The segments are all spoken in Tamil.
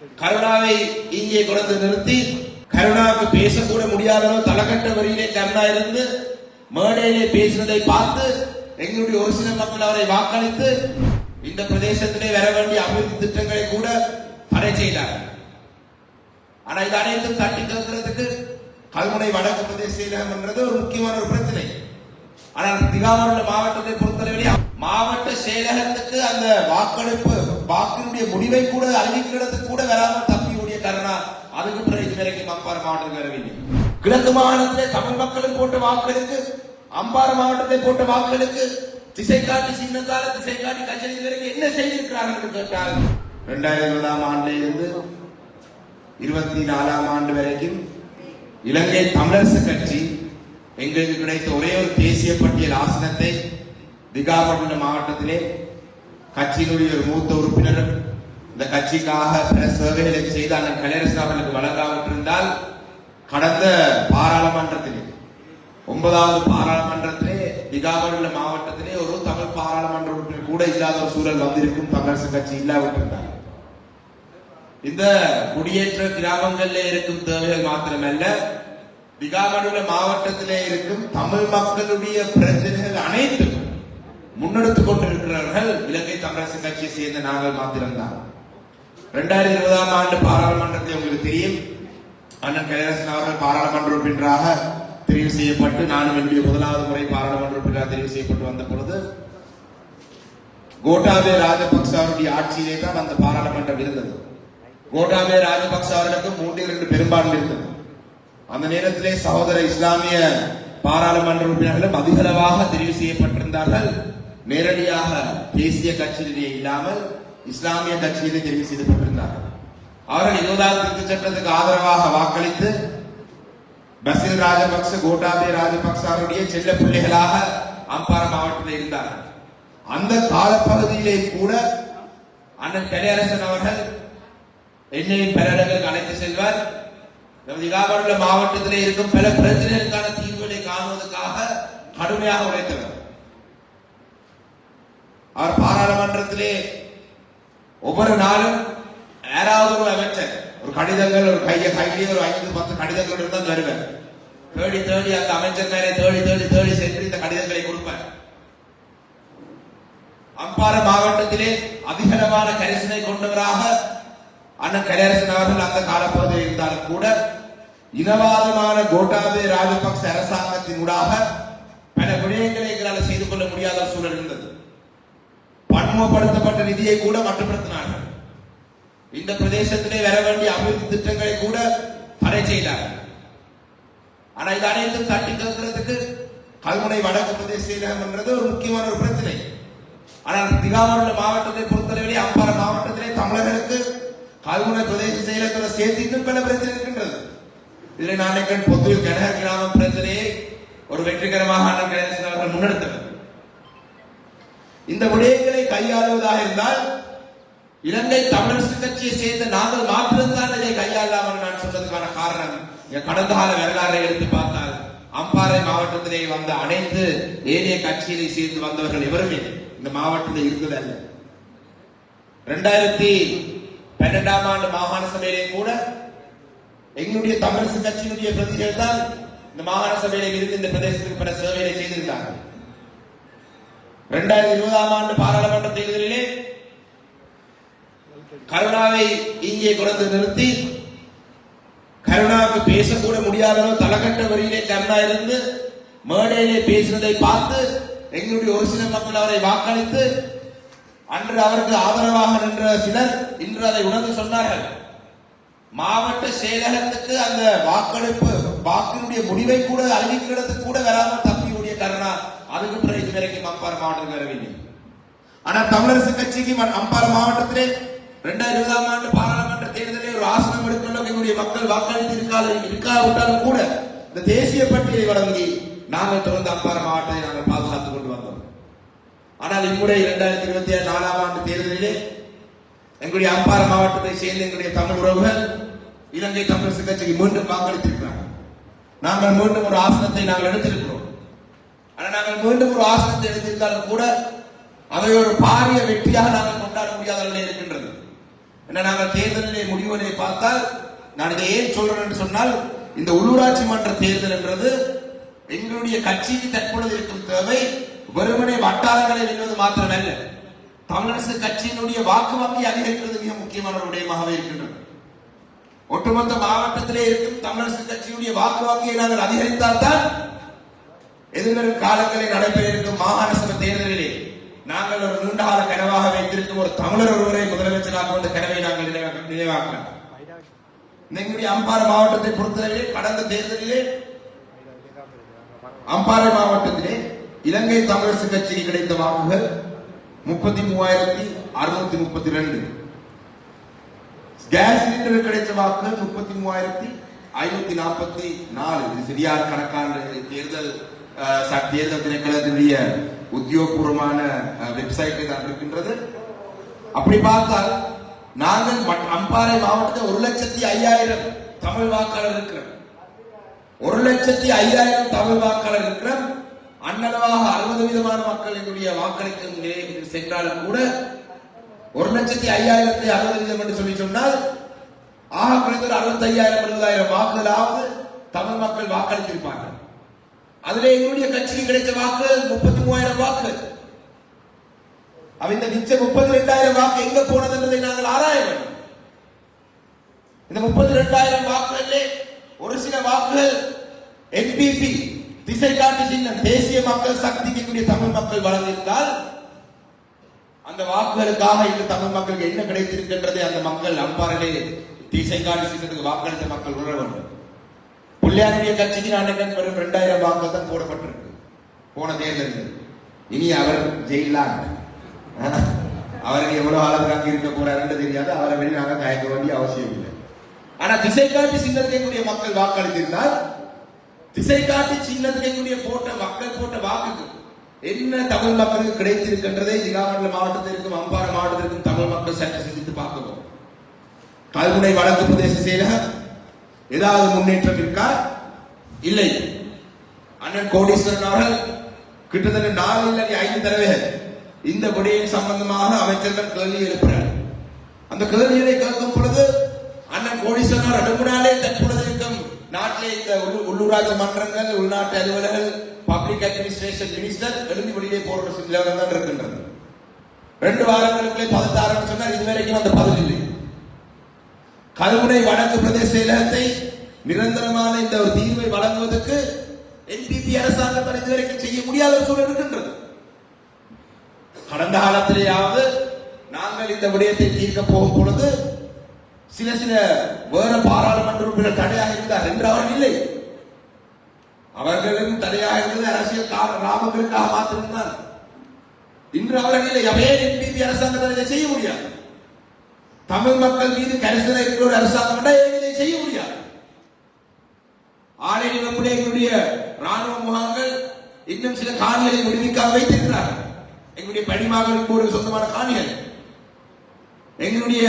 கருணாவை இங்கே கொண்டு நிறுத்தி கருணாவுக்கு பேசக்கூட முடியாத அளவு வரியிலே கருணா இருந்து மேடையிலே பேசினதை பார்த்து எங்களுடைய ஒரு சில மக்கள் அவரை வாக்களித்து இந்த பிரதேசத்திலே வர வேண்டிய அபிவிருத்தி திட்டங்களை கூட தடை செய்தார். ஆனா இது அனைத்தும் தட்டி கேட்கறதுக்கு கல்முனை வடக்கு பிரதேசம் என்றது ஒரு முக்கியமான ஒரு பிரச்சனை. ஆனால் திகாமருள்ள மாவட்டத்தை பொறுத்தளவிலே மாவட்ட செயலகத்துக்கு அந்த வாக்களிப்பு வாக்கினுடைய முடிவை கூட அறிவிக்கிறதுக்கு கூட வராமல் தப்பியுடைய கருணா அதுக்கு பிறகு இதுவரைக்கும் அம்பாறை மாவட்டத்துக்கு வரவில்லை. கிழக்கு மாகாணத்திலே தமிழ் மக்களும் போட்ட வாக்களுக்கு அம்பாறை மாவட்டத்தை போட்ட வாக்களுக்கு திசை காட்டி சின்னத்தால திசை காட்டி கச்சேரி வரைக்கும் என்ன செய்திருக்கிறார்கள் என்று கேட்டால் இரண்டாயிரத்தி இருபதாம் ஆண்டில் இருந்து இருபத்தி நாலாம் ஆண்டு வரைக்கும் இலங்கை தமிழரசு கட்சி எங்களுக்கு கிடைத்த ஒரே ஒரு தேசிய பட்டியல் ஆசனத்தை திகாபட்டினம் மாவட்டத்திலே கட்சியினுடைய ஒரு மூத்த உறுப்பினர் இந்த கட்சிக்காக பிற சேவைகளை செய்து அண்ணன் கலையரசு அவர்களுக்கு வழங்காவிட்டிருந்தால் கடந்த பாராளுமன்றத்திலே ஒன்பதாவது பாராளுமன்றத்திலே திகாபட்டினம் மாவட்டத்திலே ஒரு தமிழ் பாராளுமன்ற உறுப்பினர் கூட இல்லாத ஒரு சூழல் வந்திருக்கும் தமிழரசு கட்சி இல்லாவிட்டிருந்தார் இந்த குடியேற்ற கிராமங்களிலே இருக்கும் தேவைகள் மாத்திரமல்ல விகாமடுல மாவட்டத்திலே இருக்கும் தமிழ் மக்களுடைய பிரச்சனைகள் அனைத்தும் முன்னெடுத்துக் கொண்டிருக்கிறார்கள். இலங்கை தமிழரசு கட்சியை சேர்ந்த நாங்கள் மாத்திரம்தான். இரண்டாயிரத்தி இருபதாம் ஆண்டு பாராளுமன்றத்தில் உங்களுக்கு தெரியும். அண்ணன் கலையரசன் அவர்கள் பாராளுமன்ற உறுப்பினராக தெரிவு செய்யப்பட்டு நானும் என்னுடைய முதலாவது முறை பாராளுமன்ற உறுப்பினராக தெரிவு செய்யப்பட்டு வந்த பொழுது கோட்டாபே ராஜபக்ச அவருடைய ஆட்சியிலே தான் அந்த பாராளுமன்றம் இருந்தது. கோட்டாபே ராஜபக்ச அவர்களுக்கு மூன்றில் இரண்டு பெரும்பான்மை இருந்தது. அந்த நேரத்திலே சகோதர இஸ்லாமிய பாராளுமன்ற உறுப்பினர்களும் அதிகளவாக தெரிவு செய்யப்பட்டிருந்தார்கள். நேரடியாக தேசிய கட்சியிலே இல்லாமல் இஸ்லாமிய கட்சியிலே தெரிவு செய்யப்பட்டிருந்தார்கள் அவர்கள் இருபதாவது திருத்த சட்டத்துக்கு ஆதரவாக வாக்களித்து பசில் ராஜபக்ச கோட்டாபே ராஜபக்ச அவருடைய செல்ல பிள்ளைகளாக அம்பார மாவட்டத்தில் இருந்தார்கள். அந்த காலப்பகுதியிலே கூட அண்ணன் கலையரசன் அவர்கள் என்னையும் பல இடங்களுக்கு அழைத்து செல்வார். நமது இலாபுள்ள மாவட்டத்திலே இருக்கும் பல பிரச்சனைகளுக்கான தீர்வுகளை காணுவதற்காக கடுமையாக உழைத்தவர். அவர் பாராளுமன்றத்திலே ஒவ்வொரு நாளும் யாராவது ஒரு அமைச்சர் ஒரு கடிதங்கள் ஒரு கையை கையிலே ஒரு ஐந்து பத்து கடிதங்கள் இருந்தால் வருவேன். தேடி தேடி அந்த அமைச்சர் மேலே தேடி தேடி தேடி சென்று இந்த கடிதங்களை கொடுப்பேன். அம்பார மாவட்டத்திலே அதிகரமான கரிசனை கொண்டவராக அண்ணன் கலையரசன் அவர்கள் அந்த காலப்பகுதியில் இருந்தாலும் கூட இனவாதமான கோட்டாபே ராஜபக்ச அரசாங்கத்தின் ஊடாக பல விடயங்களை எங்களால் செய்து கொள்ள முடியாத சூழல் இருந்தது. பன்முகப்படுத்தப்பட்ட நிதியை கூட மட்டுப்படுத்தினார்கள் இந்த பிரதேசத்திலே வர வேண்டிய அபிவிருத்தி திட்டங்களை கூட தடை செய்தார்கள் ஆனா இது அனைத்தும் தட்டி கேட்கறதுக்கு கல்முனை வடக்கு பிரதேச என்றது ஒரு முக்கியமான ஒரு பிரச்சனை. ஆனால் திகாமருள்ள மாவட்டத்தை பொறுத்தளவிலே அம்பாறை மாவட்டத்திலே தமிழர்களுக்கு கல்முனை பிரதேச செயலகத்தில் சேர்த்து இன்னும் பல பிரச்சனை இருக்கின்றது. இதில் நான் நினைக்கிறேன் பொத்துவில் கனகர் கிராம பிரச்சனையை ஒரு வெற்றிகரமாக அண்ணன் கணேசன் அவர்கள் முன்னெடுத்தவர். இந்த விடயங்களை கையாளுவதாக இருந்தால் இலங்கை தமிழரசு கட்சியை சேர்ந்த நாங்கள் மாத்திரம்தான் இதை கையாளாமல் நான் சொன்னதுக்கான காரணம் கடந்த கால வரலாறை எடுத்து பார்த்தால் அம்பாறை மாவட்டத்திலே வந்த அனைத்து ஏனைய கட்சிகளை சேர்ந்து வந்தவர்கள் எவருமே இந்த மாவட்டத்தில் இருந்ததல்ல ரெண்டாயிரத்தி பன்னெண்டாம் ஆண்டு மாகாண சபையிலே கூட எங்களுடைய தமிழரசு கட்சியினுடைய பிரதிகள் தான் இந்த மாகாண சபையிலே இருந்து இந்த பிரதேசத்துக்கு பல சேவைகளை செய்திருந்தார்கள். இரண்டாயிரத்தி இருபதாம் ஆண்டு பாராளுமன்ற தேர்தலிலே கருணாவை இங்கே குறைந்து நிறுத்தி கருணாவுக்கு பேசக்கூட முடியாத அளவு தலகட்ட வரியிலே கருணா இருந்து மேடையிலே பேசினதை பார்த்து எங்களுடைய ஒரு சில மக்கள் அவரை வாக்களித்து அன்று அவருக்கு ஆதரவாக நின்ற சிலர் இன்று அதை உணர்ந்து சொன்னார்கள். மாவட்ட செயலகத்துக்கு அந்த வாக்களிப்பு வாக்கினுடைய முடிவை கூட அறிவிக்கிறதுக்கு கூட வராமல் தப்பியுடைய கருணா அதுக்கு பிறகு இதுவரைக்கும் அம்பார் மாவட்டத்துக்கு வரவில்லை ஆனா தமிழரசு கட்சிக்கு அம்பார் அம்பாறை மாவட்டத்திலே இரண்டாயிரத்தி இருபதாம் ஆண்டு பாராளுமன்ற தேர்தலில் ஒரு ஆசனம் எடுக்கக்கூடிய மக்கள் வாக்களித்து இருக்காது இருக்காவிட்டாலும் கூட இந்த தேசிய பட்டியலை வழங்கி நாங்கள் தொடர்ந்து அம்பாறை மாவட்டத்தை நாங்கள் பாதுகாத்துக் கொண்டு வந்தோம். ஆனால் இம்முறை இரண்டாயிரத்தி இருபத்தி ஏழு நாலாம் ஆண்டு தேர்தலிலே எங்களுடைய அம்பாறை மாவட்டத்தை சேர்ந்த எங்களுடைய தமிழ் உறவுகள் இலங்கை தமிழரசு கட்சிக்கு மீண்டும் வாக்களித்திருக்கிறார்கள். நாங்கள் மீண்டும் ஒரு ஆசனத்தை நாங்கள் எடுத்திருக்கிறோம் ஆனால் நாங்கள் மீண்டும் ஒரு ஆசனத்தை எழுதியிருந்தாலும் கூட அதை ஒரு பாரிய வெற்றியாக நாங்கள் கொண்டாட முடியாத நிலை இருக்கின்றது. என்ன நாங்கள் தேர்தலிலே முடிவுகளை பார்த்தால் நான் இதை ஏன் சொல்றேன் சொன்னால் இந்த உள்ளூராட்சி மன்ற தேர்தல் என்றது எங்களுடைய கட்சிக்கு தற்பொழுது இருக்கும் தேவை வெறுமனே வட்டாரங்களை வெல்வது மாத்திரமல்ல. தமிழரசு கட்சியினுடைய வாக்கு வங்கி அதிகரிக்கிறது மிக முக்கியமான ஒரு விடயமாகவே இருக்கின்றது. ஒட்டுமொத்த மாவட்டத்திலே இருக்கும் தமிழரசு கட்சியுடைய வாக்கு வங்கியை நாங்கள் அதிகரித்தால் தான் எதிர்வரும் காலங்களில் நடைபெற இருக்கும் மாகாண சபை தேர்தலிலே நாங்கள் ஒரு நீண்டகால கனவாக வைத்திருக்கும் ஒரு தமிழர் ஒருவரை முதலமைச்சராக கொண்ட கனவை நாங்கள் நினைவாக்க- நினைவாக்கலாம் இந்த எங்களுடைய அம்பாறை மாவட்டத்தை பொறுத்தவரையிலே கடந்த தேர்தலிலே அம்பாறை மாவட்டத்திலே இலங்கை தமிழரசு கட்சிக்கு கிடைத்த வாக்குகள் முப்பத்தி மூவாயிரத்தி அறுநூத்தி முப்பத்தி ரெண்டு. கேஸ் சிலிண்டர் கிடைத்த வாக்குகள் முப்பத்தி மூவாயிரத்தி ஐநூத்தி நாற்பத்தி நாலு. இது சரியான கணக்கான தேர்தல் அஹ், திணைக்களத்தினுடைய உத்தியோகபூர்வமான வெப்சைட்ல தான் இருக்கின்றது. அப்படி பார்த்தால் நாங்கள் அம்பாறை மாவட்டத்தில் ஒரு லட்சத்தி ஐயாயிரம் தமிழ் வாக்காளர் இருக்கிறோம் ஒரு லட்சத்தி ஐயாயிரம் தமிழ் வாக்காளர் இருக்கிறோம் அன்னளவாக அறுபது விதமான மக்கள் எங்களுடைய வாக்களிக்கும் நிலையத்தில் சென்றாலும் கூட ஒரு லட்சத்தி ஐயாயிரத்தி அறுபது வீதம் என்று சொல்லி சொன்னால் ஆக குறைந்தது அறுபத்தி ஐயாயிரம் எழுபதாயிரம் வாக்குகளாவது தமிழ் மக்கள் வாக்களித்திருப்பார்கள். அதிலே எங்களுடைய கட்சிக்கு கிடைத்த வாக்கு முப்பத்தி மூவாயிரம் வாக்கு. அவ இந்த மிச்ச முப்பத்தி ரெண்டாயிரம் வாக்கு எங்க போனது என்பதை நாங்கள் ஆராய வேண்டும். இந்த முப்பத்தி ரெண்டாயிரம் வாக்குகளிலே ஒரு சில வாக்குகள் என்பிபி திசை காட்டி சின்னம் தேசிய மக்கள் சக்திக்கு கூடிய தமிழ் மக்கள் வளர்ந்திருந்தால் அந்த வாக்குகளுக்காக இந்த தமிழ் மக்களுக்கு என்ன கிடைத்திருக்கின்றதை அந்த மக்கள் அம்பாரிலே திசை காட்டி சின்னத்துக்கு வாக்களித்த மக்கள் உணர வேண்டும். பிள்ளையாருடைய கட்சிக்கு நான் வெறும் ரெண்டாயிரம் வாக்கு போடப்பட்டிருக்கு. போன தேர்தலில் இனி அவர் ஜெயிலா? அவருக்கு எவ்வளவு காலத்துக்கு அங்கே இருக்க போறாருன்னு தெரியாது. அவரை வெளியே நாங்க கயக்க வேண்டிய அவசியம் இல்லை. ஆனா திசை காட்டி சின்னத்துக்கு மக்கள் வாக்களித்திருந்தால் திசை காட்டி சின்னத்துக்கு போட்ட மக்கள் போட்ட வாக்குக்கு என்ன தமிழ் மக்களுக்கு கிடைத்திருக்கின்றதை இலாமண்டல மாவட்டத்திற்கும் அம்பாறை மாவட்டத்திற்கும் தமிழ் மக்கள் சற்று சிந்தித்து பார்க்கணும் கல்முனை வடக்கு பிரதேச செயலகம் ஏதாவது முன்னேற்றம் இருக்கா இல்லை. அண்ணன் கோடீஸ்வரன் அவர்கள் கிட்டத்தட்ட நாலு இல்லை ஐந்து தடவைகள் இந்த விடயம் சம்பந்தமாக அமைச்சர்கள் கேள்வி எழுப்பினார். அந்த கேள்விகளை கேட்கும் பொழுது அண்ணன் கோடீஸ்வரன் அவர் நாளே தற்பொழுது இருக்கும் நாட்டிலே இந்த உள்ளூராட்சி மன்றங்கள் உள்நாட்டு அலுவலர்கள் பப்ளிக் அட்மினிஸ்ட்ரேஷன் மினிஸ்டர் எழுதி வெளியே போற நிலவரம் தான் இருக்கின்றது. ரெண்டு வாரங்களுக்குள்ளே பதினாறு இது இதுவரைக்கும் அந்த பதில் இல்லை. கல்முனை வடக்கு பிரதேச செயலகத்தை நிரந்தரமான இந்த ஒரு தீர்வை வழங்குவதற்கு என்பிபி அரசாங்கத்தால் இதுவரைக்கும் செய்ய முடியாத சூழல் இருக்கின்றது. கடந்த காலத்திலேயாவது நாங்கள் இந்த விடயத்தை தீர்க்க போகும் பொழுது சில சில வேற பாராளுமன்ற உறுப்பினர் தடையாக இருந்தார் என்று அவர்கள் இல்லை. அவர்களும் தடையாக இருந்தது அரசியல் கார- லாபங்களுக்காக மாத்திருந்தார் இன்று அவர்கள் இல்லை. அவையே என்பிபி அரசாங்கத்தால் இதை செய்ய முடியாது? தமிழ் மக்கள் மீது கரிசனை இருக்கிற ஒரு அரசாங்கம் இதை செய்ய முடியாது. ஆலை நம்முடைய எங்களுடைய ராணுவ முகாம்கள் இன்னும் சில காணிகளை விடுவிக்காக வைத்திருக்கிறார்கள். எங்களுடைய பணிமார்களுக்கு ஒரு சொந்தமான காணிகள். எங்களுடைய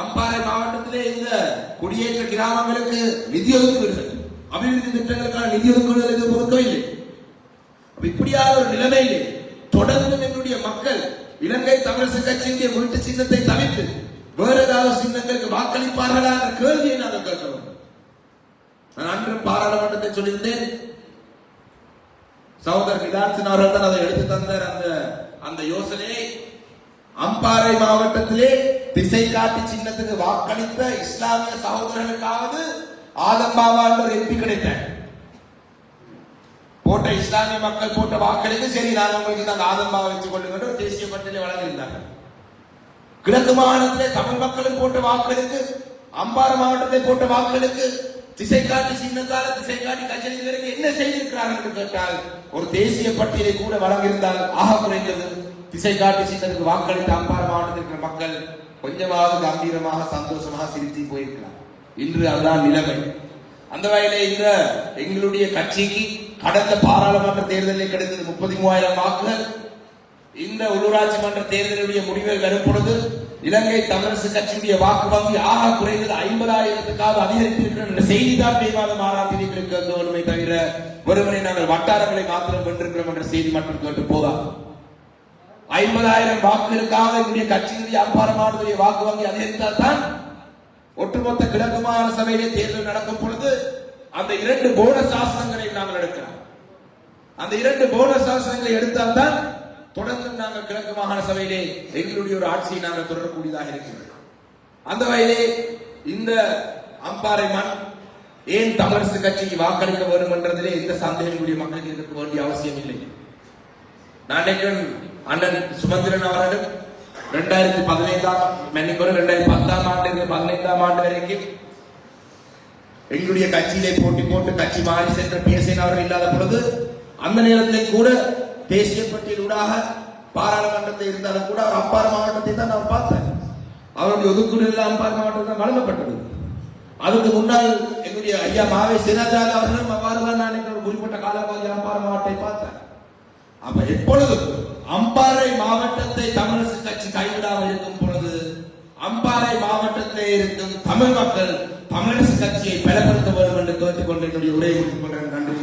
அம்பாறை மாவட்டத்திலே இந்த குடியேற்ற கிராமங்களுக்கு நிதி ஒதுக்குவீர்கள் அபிவிருத்தி திட்டங்களுக்கான நிதி ஒதுக்குவீர்கள் என்று பொறுக்கவில்லை. அப்ப இப்படியான ஒரு நிலைமையிலே தொடர்ந்து எங்களுடைய மக்கள் இலங்கை தமிழரசு கட்சியினுடைய வீட்டு சின்னத்தை தவிர்த்து வேற ஏதாவது சின்னங்களுக்கு வாக்களிப்பார்களா என்ற கேள்வியை நாங்கள் கேட்கிறோம். நான் அன்று பாராளுமன்றத்தை சொல்லியிருந்தேன். சகோதரர் நிதான்சன் அவர்கள் தான் அதை எடுத்து தந்தார். அந்த அந்த யோசனையை அம்பாறை மாவட்டத்திலே திசை காட்டி சின்னத்துக்கு வாக்களித்த இஸ்லாமிய சகோதரர்களுக்காவது ஆதம்பாவா என்ற ஒரு எம்பி கிடைத்தார். போட்ட இஸ்லாமிய மக்கள் போட்ட வாக்களித்து சரி நான் உங்களுக்கு அந்த ஆதம்பாவை வச்சு கொள்ளுங்கள் தேசிய பட்டியலை வழங்கியிருந்தார்கள். கிழக்கு மாகாணத்திலே தமிழ் மக்களும் போட்ட வாக்களுக்கு அம்பார மாவட்டத்தை போட்ட வாக்களுக்கு திசை காட்டி சின்னத்தால திசை காட்டி கச்சேரி என்ன செய்திருக்கிறார்கள் என்று கேட்டால் ஒரு தேசிய பட்டியலை கூட வழங்கியிருந்தால் ஆக குறைந்தது. திசை காட்டி சின்னத்துக்கு வாக்களித்த அம்பார மாவட்டத்தில் இருக்கிற மக்கள் கொஞ்சமாவது கம்பீரமாக சந்தோஷமாக சிரித்து போயிருக்கிறார் இன்று அதுதான் நிலைமை. அந்த வகையில இந்த எங்களுடைய கட்சிக்கு கடந்த பாராளுமன்ற தேர்தலில் கிடைத்தது முப்பத்தி மூவாயிரம் வாக்குகள். இந்த உள்ளூராட்சி மன்ற தேர்தலுடைய முடிவுகள் வரும் பொழுது இலங்கை தமிழரசு கட்சியுடைய வாக்கு வங்கி ஆக குறைந்தது ஐம்பதாயிரத்துக்காக அதிகரித்திருக்கிற என்ற செய்திதான் மே மாதம் ஆறாம் தேதிகளுக்கு தவிர ஒருமுறை நாங்கள் வட்டாரங்களை மாத்திரம் வென்றிருக்கிறோம் என்ற செய்தி மட்டும் கேட்டு போதா? ஐம்பதாயிரம் வாக்குகளுக்காக என்னுடைய கட்சியினுடைய அம்பாரமானதுடைய வாக்கு வங்கி அதிகரித்தால் தான் ஒட்டுமொத்த கிழக்கு மாகாண சபையிலே தேர்தல் நடக்கும் பொழுது அந்த இரண்டு போனஸ் ஆசனங்களை நாங்கள் எடுக்கிறோம் அந்த இரண்டு போனஸ் ஆசனங்களை எடுத்தால் தான் தொடர்ந்து நாங்கள் கிழக்கு மாகாண சபையிலே எங்களுடைய ஒரு ஆட்சியை நாங்கள் தொடரக்கூடியதாக இருக்கிறது அந்த வகையிலே இந்த அம்பாறை மண் ஏன் தமிழரசு கட்சிக்கு வாக்களிக்க வேண்டும் என்றதிலே எந்த சந்தேகங்களுடைய மக்களுக்கு இருக்க வேண்டிய அவசியம் இல்லை. நான் அண்ணன் சுமந்திரன் அவர்களும் ரெண்டாயிரத்தி பதினைந்தாம் மன்னிப்பது ரெண்டாயிரத்தி பத்தாம் ஆண்டு பதினைந்தாம் ஆண்டு வரைக்கும் எங்களுடைய கட்சியிலே போட்டி போட்டு கட்சி மாறி சென்ற பிஎஸ்என் அவர்கள் இல்லாத பொழுது அந்த நேரத்தில் கூட தேசிய பட்டியலூடாக பாராளுமன்றத்தில் இருந்தாலும் கூட அவர் அப்பார் மாவட்டத்தை தான் நான் பார்த்தேன். அவருடைய ஒதுக்கீடு எல்லாம் அம்பார் மாவட்டத்தில் வழங்கப்பட்டது. அதுக்கு முன்னால் எங்களுடைய ஐயா மாவை சிராஜாக அவர்களும் அவ்வாறு தான் நான் எனக்கு ஒரு குறிப்பிட்ட காலப்பகுதி அம்பார் மாவட்டத்தை பார்த்தேன். அப்ப எப்பொழுது அம்பாறை மாவட்டத்தை தமிழரசு கட்சி கைவிடாமல் இருக்கும் பொழுது அம்பாறை மாவட்டத்தில் இருக்கும் தமிழ் மக்கள் தமிழரசு கட்சியை பலப்படுத்த வேண்டும் என்று கேட்டுக்கொண்டு என்னுடைய உரையை முடித்துக் கொண்டேன். நன்றி